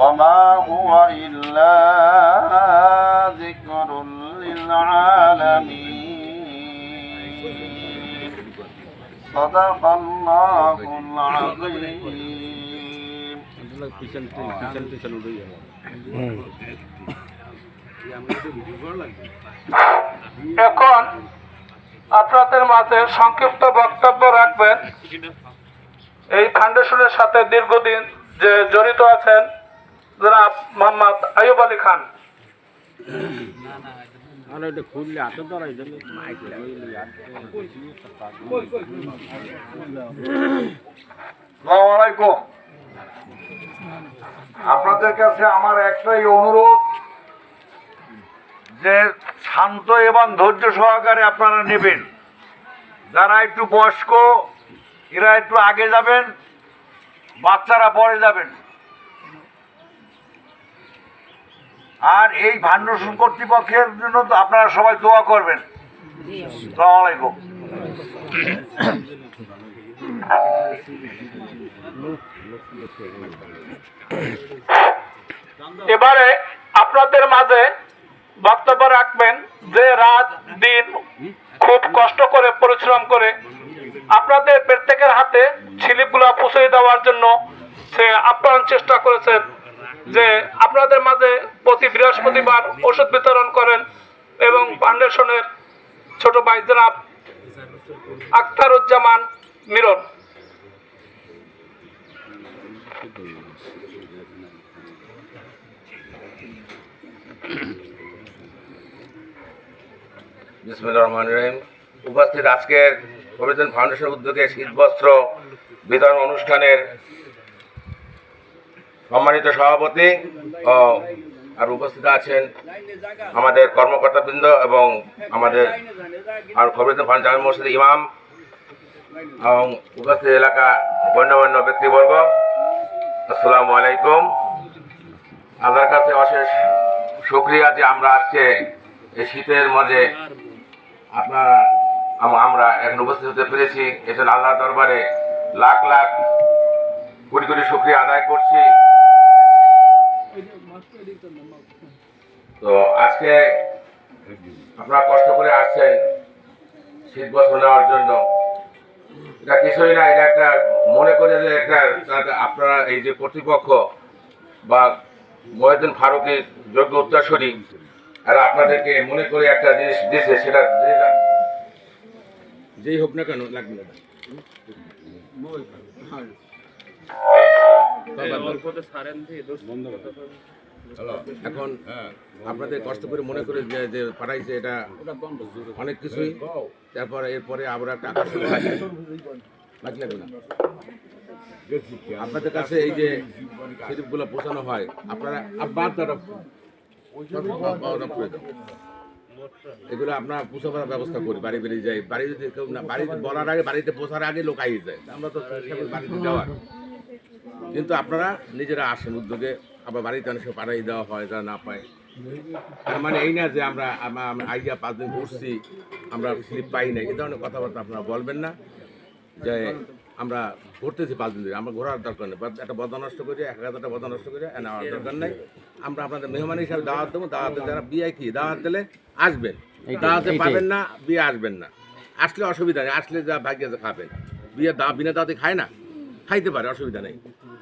وما هو إلا ذكر للعالمين صدق الله العظيم এখন আপনাদের মাঝে সংক্ষিপ্ত বক্তব্য রাখবেন এই ফাউন্ডেশনের সাথে দীর্ঘদিন যে জড়িত আছেন জনাব মোহাম্মদ আয়ুব আলী খান। আপনাদের কাছে আমার একটাই অনুরোধ যে শান্ত এবং ধৈর্য সহকারে আপনারা নেবেন। যারা একটু বয়স্ক এরা একটু আগে যাবেন বাচ্চারা পরে যাবেন। আর এই ফাউন্ডেশন কর্তৃপক্ষের জন্য তো আপনারা সবাই দোয়া করবেন। আসসালামু আলাইকুম। এবারে আপনাদের মাঝে বক্তব্য রাখবেন যে রাত, দিন খুব কষ্ট করে পরিশ্রম করে আপনাদের প্রত্যেকের হাতে স্লিপগুলো পৌঁছে দেওয়ার জন্য সে আপ্রাণ চেষ্টা করেছেন। যে আপনাদের মাঝে প্রতি বৃহস্পতিবার ওষুধ বিতরণ করেন এবং ফাউন্ডেশনের ছোট ভাই জনাব আখতারুজ্জামান মিরন উপস্থিত আজকের প্রবিধান ফাউন্ডেশন উদ্যোগে শীতবস্ত্র বিতরণ অনুষ্ঠানের সম্মানিত সভাপতি ও আর উপস্থিত আছেন আমাদের কর্মকর্তাবৃন্দ এবং আমাদের আর খবরিদ্দিন ফাউন্ড জামে মসজিদ ইমাম এবং উপস্থিত এলাকা গণ্যমান্য ব্যক্তিবর্গ, আসসালামু আলাইকুম। আল্লাহর কাছে অশেষ শুক্রিয়া যে আমরা আজকে এই শীতের মাঝে আপনারা আমরা এখন উপস্থিত হতে পেরেছি। এজন্য আল্লাহ দরবারে লাখ লাখ কোটি কোটি শুক্রিয়া আদায় করছি। তো আজকে আপনারা কষ্ট করে আসছেন শীত বস্ত্র নেওয়ার জন্য। এটা কিছুই না এটা একটা মনে করে যে একটা আপনারা এই যে কর্তৃপক্ষ বা মহিউদ্দিন ফারুকের যোগ্য উত্তরসূরি আর আপনাদেরকে মনে করে একটা জিনিস দিয়েছে সেটা যেই হোক না কেন লাগবে এখন আপনাদের কষ্ট করে মনে করে যে যে পাঠাইছে এটা অনেক কিছুই। তারপরে এরপরে আমরা একটা আকর্ষণ বাকি লাগবে না। আপনাদের কাছে এই যে পৌঁছানো হয় আপনারা আবার তারা এগুলো আপনার পুষাবার ব্যবস্থা করি বাড়ি বেরিয়ে যাই। বাড়ি যদি কেউ না বাড়িতে বলার আগে বাড়িতে পৌঁছার আগে লোক আইয়ে যায়। আমরা তো বাড়িতে যাওয়ার। কিন্তু আপনারা নিজেরা আসেন উদ্যোগে আবার বাড়িতে অনেক সময় পাঠাই দেওয়া হয় যারা না পায়। তার মানে এই না যে আমরা আইডিয়া পাঁচ দিন ঘুরছি আমরা স্লিপ পাই না এই ধরনের কথাবার্তা আপনারা বলবেন না যে আমরা ঘুরতেছি পাঁচ দিন ধরে আমরা ঘোরার দরকার নেই একটা বদা নষ্ট করে এক হাজারটা বদা নষ্ট করে নেওয়ার দরকার নেই। আমরা আপনাদের মেহমান হিসাবে দাওয়াত দেবো দাওয়াতে যারা বিয়ে কি দাওয়াত দিলে আসবেন। দাওয়াতে পাবেন না বিয়ে আসবেন না। আসলে অসুবিধা নেই আসলে যা ভাগ্যে খাবেন। বিয়ে দা বিনা দাওয়াতে খায় না খাইতে পারে অসুবিধা নেই।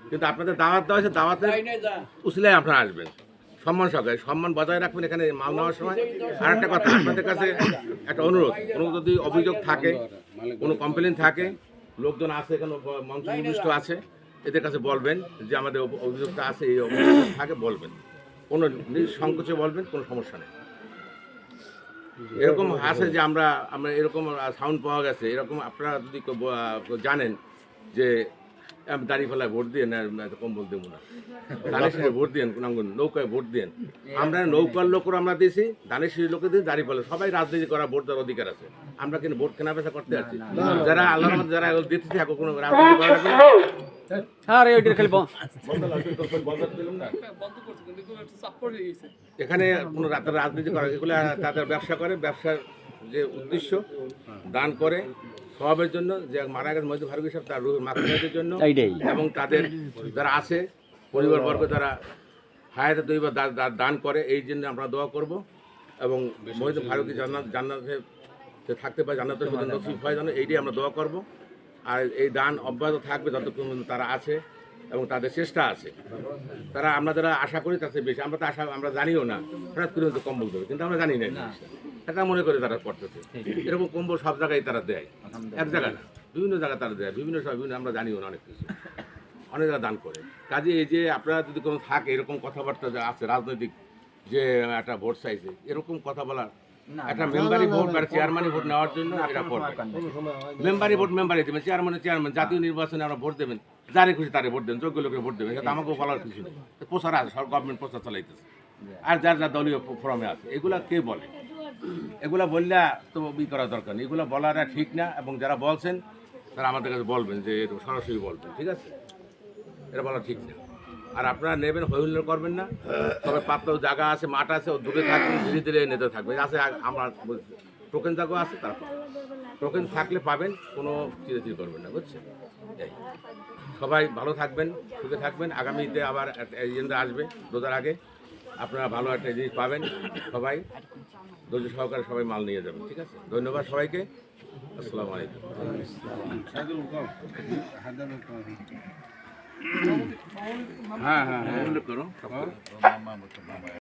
কিন্তু আপনাদের দাওয়াত দেওয়া হয়েছে দাওয়াতে উসলে আপনারা আসবেন। সম্মান সহকারে সম্মান বজায় রাখবেন এখানে মাল নেওয়ার সময়। আর একটা কথা আপনাদের কাছে একটা অনুরোধ কোনো যদি অভিযোগ থাকে কোনো কমপ্লেন থাকে লোকজন আছে এখানে মঞ্চ নির্দিষ্ট আছে এদের কাছে বলবেন যে আমাদের অভিযোগটা আছে এই অভিযোগ থাকে বলবেন। কোনো সংকোচে বলবেন কোনো সমস্যা নেই। এরকম আছে যে আমরা আমরা এরকম সাউন্ড পাওয়া গেছে। এরকম আপনারা যদি জানেন যে আমি দাঁড়িয়ে ফেলায় ভোট দিয়ে না কম্বল দেবো না। দানেশ্বরে ভোট দিয়েন নাঙ্গন নৌকায় ভোট দিয়েন। আমরা নৌকার লোকরা আমরা দিয়েছি দানেশ্বরী লোকে দিয়ে দাঁড়িয়ে ফেলে সবাই রাজনীতি করা ভোট দেওয়ার অধিকার আছে। আমরা কিন্তু ভোট কেনা বেচা করতে যাচ্ছি যারা আল্লাহর মধ্যে যারা দিতে থাকো কোনো বন্ধ এখানে কোনো রাতের রাজনীতি করে এগুলো তাদের ব্যবসা করে ব্যবসার যে উদ্দেশ্য দান করে। সবের জন্য যে মারা গেছে মজিদ ফারুক সাহেব তার রুহের জন্য এবং তাদের যারা আছে পরিবারবর্গ তারা হায়াতে দুইবার দান করে এই জন্য আমরা দোয়া করব। এবং মহিদ ফারুকি জান্নাত জান্নাতে যে থাকতে পারে জান্নাতের মধ্যে নসিব হয় যেন এইটাই আমরা দোয়া করব। আর এই দান অব্যাহত থাকবে যতক্ষণ তারা আছে। এবং তাদের চেষ্টা আছে। তারা আমরা যারা আশা করি তার বেশি আমরা তো আশা আমরা জানিও না। হঠাৎ করে হয়তো কম্বল দেবে কিন্তু আমরা জানি না এটা মনে করে তারা করতেছে। এরকম কম্বল সব জায়গায় তারা দেয়। এক জায়গায় না বিভিন্ন জায়গায় তারা দেয়। বিভিন্ন সব বিভিন্ন আমরা জানিও না অনেক কিছু। অনেক জায়গায় দান করে। কাজে এই যে আপনারা যদি কোনো থাকে এরকম কথাবার্তা যা আছে রাজনৈতিক যে একটা ভোট চাইছে এরকম কথা বলার একটা মেম্বারি ভোট বা চেয়ারম্যানই ভোট নেওয়ার জন্য এটা করবে মেম্বারি ভোট মেম্বারি দেবেন চেয়ারম্যানের চেয়ারম্যান জাতীয় নির্বাচনে আমরা ভোট দেবেন। যারে খুশি তারে ভোট দেবেন যোগ্য লোকের ভোট দেবেন। এটা আমাকেও বলার কিছু নেই। প্রচার আছে সব গভর্নমেন্ট প্রচার চালাইতেছে। আর যার যার দলীয় ফর্মে আছে। এগুলা কে বলে? এগুলা বললে তো ই করার দরকার নেই। এগুলো বলাটা ঠিক না। এবং যারা বলছেন তারা আমাদের কাছে বলবেন যে সরাসরি বলবেন। ঠিক আছে? এটা বলা ঠিক না। আর আপনারা নেবেন, হৈহুল্লোড় করবেন না। তবে পাতলা জায়গা আছে, মাঠ আছে, ও দূরে থাকবেন ধীরে ধীরে নেতে থাকবেন আছে আমরা টোকেন জায়গা আছে তারা টোকেন থাকলে পাবেন, কোনো চিরাচিরি করবেন না, বুঝছেন? সবাই ভালো থাকবেন, সুখে থাকবেন। আগামীতে আবার এজেন্ডা আসবে, রোজার আগে। আপনারা ভালো একটা জিনিস পাবেন, সবাই। ধৈর্য সহকারে সবাই মাল নিয়ে যাবেন, ঠিক আছে? ধন্যবাদ সবাইকে। আসসালামু আলাইকুম। হ্যাঁ হ্যাঁ উল্লেখ করো